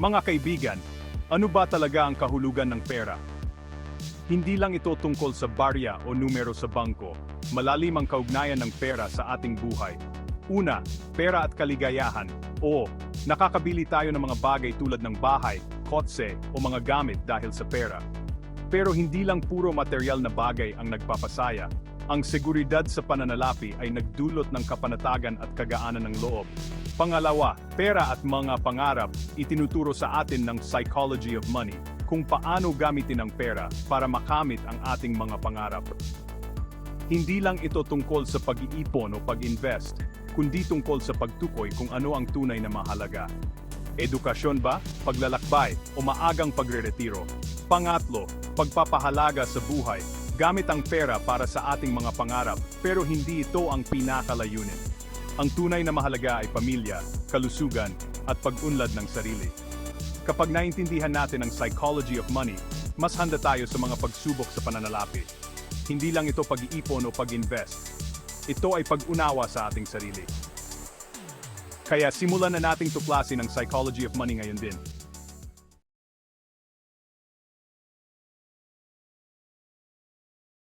Mga kaibigan, ano ba talaga ang kahulugan ng pera? Hindi lang ito tungkol sa barya o numero sa bangko, malalim ang kaugnayan ng pera sa ating buhay. Una, pera at kaligayahan. Oo, nakakabili tayo ng mga bagay tulad ng bahay, kotse o mga gamit dahil sa pera. Pero hindi lang puro material na bagay ang nagpapasaya. Ang seguridad sa pananalapi ay nagdulot ng kapanatagan at kagaanan ng loob. Pangalawa, pera at mga pangarap itinuturo sa atin ng psychology of money kung paano gamitin ang pera para makamit ang ating mga pangarap. Hindi lang ito tungkol sa pag-iipon o pag-invest, kundi tungkol sa pagtukoy kung ano ang tunay na mahalaga. Edukasyon ba, paglalakbay, o maagang pagreretiro? Pangatlo, pagpapahalaga sa buhay, gamit ang pera para sa ating mga pangarap, pero hindi ito ang pinakalayunin. Ang tunay na mahalaga ay pamilya, kalusugan, at pag-unlad ng sarili. Kapag naintindihan natin ang psychology of money, mas handa tayo sa mga pagsubok sa pananalapi. Hindi lang ito pag-iipon o pag-invest. Ito ay pag-unawa sa ating sarili. Kaya simulan na nating tuklasin ang psychology of money ngayon din.